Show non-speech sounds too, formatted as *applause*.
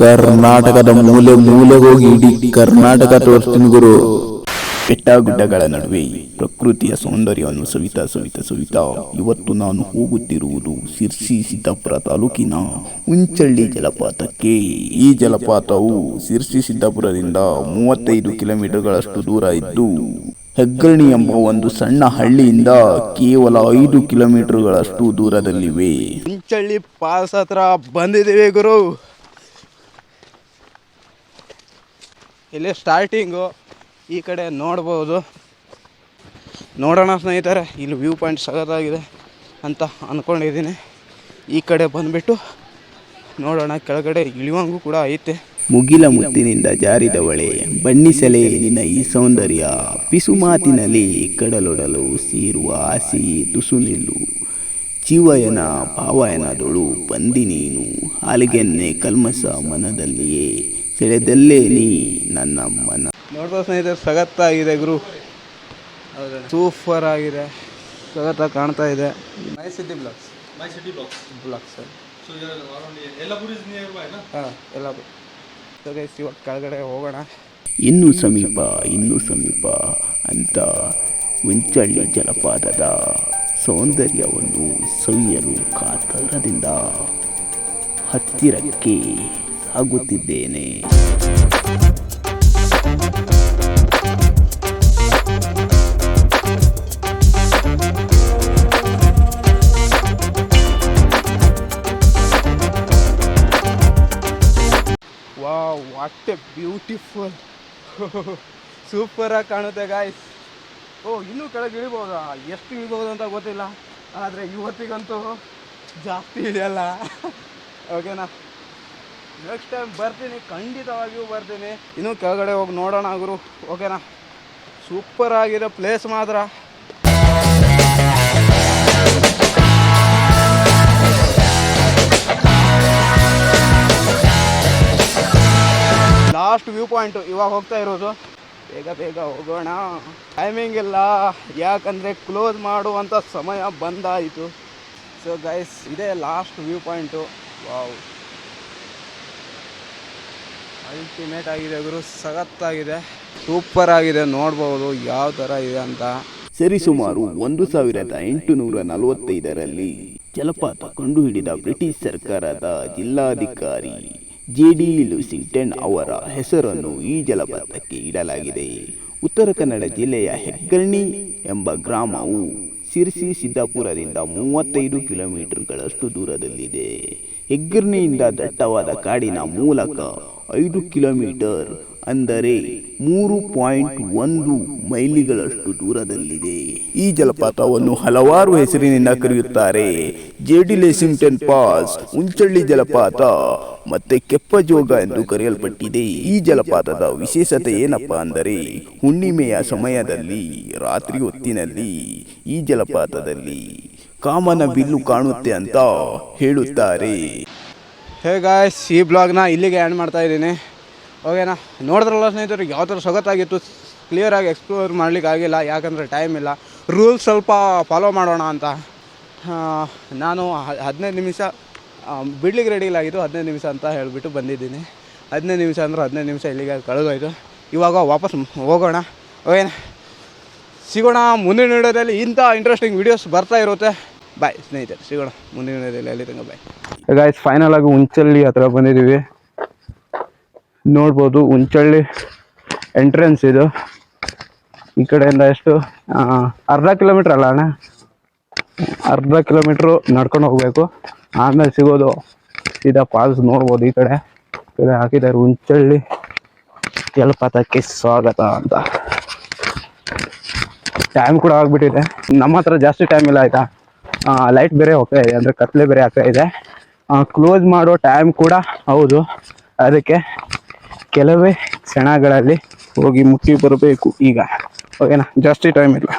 ಕರ್ನಾಟಕದ ಮೂಲೆ ಮೂಲೆ ಹೋಗಿ ಇಡೀ ಕರ್ನಾಟಕ ತೋರಿಸ್ತೀನಿ ಗುರು. ಬೆಟ್ಟ ಗುಡ್ಡಗಳ ನಡುವೆ ಪ್ರಕೃತಿಯ ಸೌಂದರ್ಯವನ್ನು ಸವಿತಾ ಸವಿತಾ ಸವಿತಾ ಇವತ್ತು ನಾನು ಹೋಗುತ್ತಿರುವುದು ಸಿರ್ಸಿ ಸಿದ್ದಾಪುರ ತಾಲೂಕಿನ ಉಂಚಳ್ಳಿ ಜಲಪಾತಕ್ಕೆ. ಈ ಜಲಪಾತವು ಸಿರ್ಸಿ ಸಿದ್ದಾಪುರದಿಂದ ಮೂವತ್ತೈದು ಕಿಲೋಮೀಟರ್ಗಳಷ್ಟು ದೂರ ಇದ್ದು ಹೆಗ್ಗರಣಿ ಎಂಬ ಒಂದು ಸಣ್ಣ ಹಳ್ಳಿಯಿಂದ ಕೇವಲ ಐದು ಕಿಲೋಮೀಟರ್ಗಳಷ್ಟು ದೂರದಲ್ಲಿವೆ. ಉಂಚಳ್ಳಿ ಪಾಸ್ ಹತ್ರ ಬಂದಿದ್ದೀವಿ ಗುರು. ಇಲ್ಲಿ ಸ್ಟಾರ್ಟಿಂಗು ಈ ಕಡೆ ನೋಡ್ಬೋದು. ನೋಡೋಣ ಸ್ನೇಹಿತರೆ, ಇಲ್ಲಿ ವ್ಯೂ ಪಾಯಿಂಟ್ ಸಗದಾಗಿದೆ ಅಂತ ಅಂದ್ಕೊಂಡಿದ್ದೀನಿ ಈ ಕಡೆ ಬಂದುಬಿಟ್ಟು ನೋಡೋಣ, ಕೆಳಗಡೆ ಇಳಿವಂಗೂ ಕೂಡ ಐತೆ. ಮುಗಿಲ ಮುತ್ತಿನಿಂದ ಜಾರಿದವಳೆ ಬಣ್ಣಿಸಲೇ ನಿನ್ನ ಈ ಸೌಂದರ್ಯ. ಪಿಸು ಮಾತಿನಲ್ಲಿ ಕಡಲೊಡಲು ಸೀರುವ ಆಸಿ ತುಸು ನಿಲ್ಲು. ಜೀವಯನ, ಭಾವಯನದೊಳು ಬಂದಿ ನೀನು. ಹಾಲಿಗೆನ್ನೆ ಕಲ್ಮಸ ಮನದಲ್ಲಿಯೇ. ಸೆಳೆದಲ್ಲೇ ನೀ ನನ್ನ ಮನ ನೋಡ್ಬೋದು ಸ್ನೇಹಿತರೆ ಸಗತ್ತಾಗಿದೆ ಗುರು. ಸೂಪರ್ ಆಗಿದೆ. ಸಗತ್ತಾಗಿ ಕಾಣ್ತಾ ಇದೆ. My city blocks. My city blocks. Blocks sir? ಹಾಂ ಎಲ್ಲ ಸೊ ಗೈಸ್ ಇವಾಗ ಕೆಳಗಡೆ ಹೋಗೋಣ. ಇನ್ನೂ ಸಮೀಪ ಇನ್ನೂ ಸಮೀಪ ಅಂತ ಉಂಚಳ್ಳಿ ಜಲಪಾತದ ಸೌಂದರ್ಯವನ್ನು ಸವಿಯಲು ಕಾತರದಿಂದ ಹತ್ತಿರಕ್ಕೆ ಸಾಗುತ್ತಿದ್ದೇನೆ ವಾವ್ ವಾಟ್ ಎ ಬ್ಯೂಟಿಫುಲ್ ಸೂಪರಾಗಿ ಕಾಣುತ್ತೆ ಗಾಯ್ಸ್ ಓ, ಇನ್ನೂ ಕೆಳಗೆ ಇಳಿಬೋದಾ? ಎಷ್ಟು ಇಳಿಬೋದು ಅಂತ ಗೊತ್ತಿಲ್ಲ. ಆದರೆ ಇವತ್ತಿಗಂತೂ ಜಾಸ್ತಿ ಇದೆಯಲ್ಲ ಓಕೆನಾ *laughs* ನೆಕ್ಸ್ಟ್ ಟೈಮ್ ಬರ್ತೀನಿ, ಖಂಡಿತವಾಗಿಯೂ ಬರ್ತೀನಿ. ಇನ್ನೂ ಕೆಳಗಡೆ ಹೋಗಿ ನೋಡೋಣ ಗುರು. ಓಕೆನಾ ಸೂಪರ್ ಆಗಿರೋ ಪ್ಲೇಸ್ ಮಾತ್ರ. ಲಾಸ್ಟ್ ವ್ಯೂ ಪಾಯಿಂಟು ಇವಾಗ ಹೋಗ್ತಾ ಇರೋದು. ಬೇಗ ಬೇಗ ಹೋಗೋಣ. ಟೈಮಿಂಗ್ ಇಲ್ಲ. ಯಾಕಂದರೆ ಕ್ಲೋಸ್ ಮಾಡುವಂಥ ಸಮಯ ಬಂದಾಯಿತು. ಸೊ ಗೈಸ್ ಇದೇ last view point wow ultimate ಆಗಿದೆ ಗುರು, ಸಖತ್ತಾಗಿದೆ. ಸೂಪರ್ ಆಗಿದೆ ನೋಡಬಹುದು ಯಾವ ಥರ ಇದೆ ಅಂತ. ಸರಿಸುಮಾರು ಒಂದು ಸಾವಿರದ ಎಂಟುನೂರ ನಲವತ್ತೈದರಲ್ಲಿ ಜಲಪಾತ ಕಂಡುಹಿಡಿದ ಬ್ರಿಟಿಷ್ ಸರ್ಕಾರದ ಜಿಲ್ಲಾಧಿಕಾರಿ ಜೆ ಡಿ ಲೂಸಿಂಗ್ಟನ್ ಅವರ ಹೆಸರನ್ನು ಈ ಜಲಪಾತಕ್ಕೆ ಇಡಲಾಗಿದೆ. ಉತ್ತರ ಕನ್ನಡ ಜಿಲ್ಲೆಯ ಹೆಗ್ಗರ್ಣಿ ಎಂಬ ಗ್ರಾಮವು ಸಿರ್ಸಿ ಸಿದ್ದಾಪುರದಿಂದ ಮೂವತ್ತೈದು ಕಿಲೋಮೀಟರ್ಗಳಷ್ಟು ದೂರದಲ್ಲಿದೆ. ಹೆಗ್ಗರ್ಣಿಯಿಂದ ದಟ್ಟವಾದ ಕಾಡಿನ ಮೂಲಕ ಐದು ಕಿಲೋಮೀಟರ್ ಅಂದರೆ ಮೂರು ಪಾಯಿಂಟ್ ಒಂದು ಮೈಲಿಗಳಷ್ಟು ದೂರದಲ್ಲಿದೆ. ಈ ಜಲಪಾತವನ್ನು ಹಲವಾರು ಹೆಸರಿನಿಂದ ಕರೆಯುತ್ತಾರೆ. ಜೆಡಿ ಲೆಸಿಂಗ್ಟನ್ ಪಾಸ್ ಉಂಚಳ್ಳಿ ಜಲಪಾತ ಮತ್ತೆ ಕೆಪ್ಪಜೋಗ ಎಂದು ಕರೆಯಲ್ಪಟ್ಟಿದೆ. ಈ ಜಲಪಾತದ ವಿಶೇಷತೆ ಏನಪ್ಪ ಅಂದರೆ ಹುಣ್ಣಿಮೆಯ ಸಮಯದಲ್ಲಿ, ರಾತ್ರಿ ಹೊತ್ತಿನಲ್ಲಿ ಈ ಜಲಪಾತದಲ್ಲಿ ಕಾಮನ ಬಿಲ್ಲು ಕಾಣುತ್ತೆ ಅಂತ ಹೇಳುತ್ತಾರೆ. ಹೇ ಗಾಯ್ಸ್ ಈ ಬ್ಲಾಗ್ನ ಇಲ್ಲಿಗೆ ಆ್ಯಂಡ್ ಮಾಡ್ತಾ ಇದ್ದೀನಿ. ಓಕೆನಾ ನೋಡಿದ್ರಲ್ಲ ಸ್ನೇಹಿತರು, ಯಾವ ಥರ ಸೊಗತ್ತಾಗಿತ್ತು ಕ್ಲಿಯರಾಗಿ ಎಕ್ಸ್ಪ್ಲೋರ್ ಮಾಡ್ಲಿಕ್ಕೆ ಆಗಿಲ್ಲ, ಯಾಕಂದರೆ ಟೈಮ್ ಇಲ್ಲ. ರೂಲ್ಸ್ ಸ್ವಲ್ಪ ಫಾಲೋ ಮಾಡೋಣ ಅಂತ. ನಾನು ಹದಿನೈದು ನಿಮಿಷ ಬಿಡ್ಲಿಕ್ಕೆ ರೆಡಿ ಇಲ್ಲ ಆಗಿದ್ದು ಹದಿನೈದು ನಿಮಿಷ ಅಂತ ಹೇಳಿಬಿಟ್ಟು ಬಂದಿದ್ದೀನಿ. ಹದಿನೈದು ನಿಮಿಷ ಅಂದ್ರೆ ಹದಿನೈದು ನಿಮಿಷ ಇಲ್ಲಿಗೆ ಕಳೆದೋಯ್ತು. ಇವಾಗ ವಾಪಸ್ ಹೋಗೋಣ. ಓಕೆನಾ ಸಿಗೋಣ ಮುಂದಿನ ವಿಡಿಯೋದಲ್ಲಿ. ಇಂಥ ಇಂಟ್ರೆಸ್ಟಿಂಗ್ ವೀಡಿಯೋಸ್ ಬರ್ತಾ ಇರುತ್ತೆ. ಬಾಯ್ ಸ್ನೇಹಿತರೆ, ಸಿಗೋಣ ಮುಂದಿನ ವಿಡಿಯೋದಲ್ಲಿ. ಅಲ್ಲಿ ತನಕ ಬಾಯ್ ಗಾಯ್ಸ್ ಫೈನಲ್ ಆಗಿ ಉಂಚಳ್ಳಿ ಹತ್ರ ಬಂದಿದ್ದೀವಿ. ನೋಡ್ಬೋದು ಉಂಚಳ್ಳಿ ಎಂಟ್ರೆನ್ಸ್ ಇದು. ಈ ಕಡೆಯಿಂದ ಎಷ್ಟು? ಅರ್ಧ ಕಿಲೋಮೀಟ್ರ್ ಅಲ್ಲ ಅಣ್ಣ? ಅರ್ಧ ಕಿಲೋಮೀಟ್ರು ನಡ್ಕೊಂಡು ಹೋಗಬೇಕು. ಆಮೇಲೆ ಸಿಗೋದು ಸೀದಾ ಫಾಲ್ಸ್ ನೋಡ್ಬೋದು ಈ ಕಡೆ. ಕಡೆ ಹಾಕಿದ್ದಾರೆ ಉಂಚಳ್ಳಿ ಜಲಪಾತಕ್ಕೆ ಸ್ವಾಗತ ಅಂತ. ಟೈಮ್ ಕೂಡ ಆಗಿಬಿಟ್ಟಿದೆ. ನಮ್ಮ ಹತ್ರ ಜಾಸ್ತಿ ಟೈಮ್ ಇಲ್ಲ ಆಯಿತಾ? ಲೈಟ್ ಬೇರೆ ಹೋಗ್ತಾ ಇದೆ, ಅಂದರೆ ಕತ್ಲೆ ಬೇರೆ ಆಗ್ತಾ ಇದೆ. ಕ್ಲೋಸ್ ಮಾಡೋ ಟೈಮ್ ಕೂಡ ಹೌದು. ಅದಕ್ಕೆ ಕೆಲವೇ ಕ್ಷಣಗಳಲ್ಲಿ ಹೋಗಿ ಮುಟ್ಟಿ ಬರಬೇಕು ಈಗ. ಓಕೆನಾ ಜಾಸ್ತಿ ಟೈಮ್ ಇಲ್ಲ.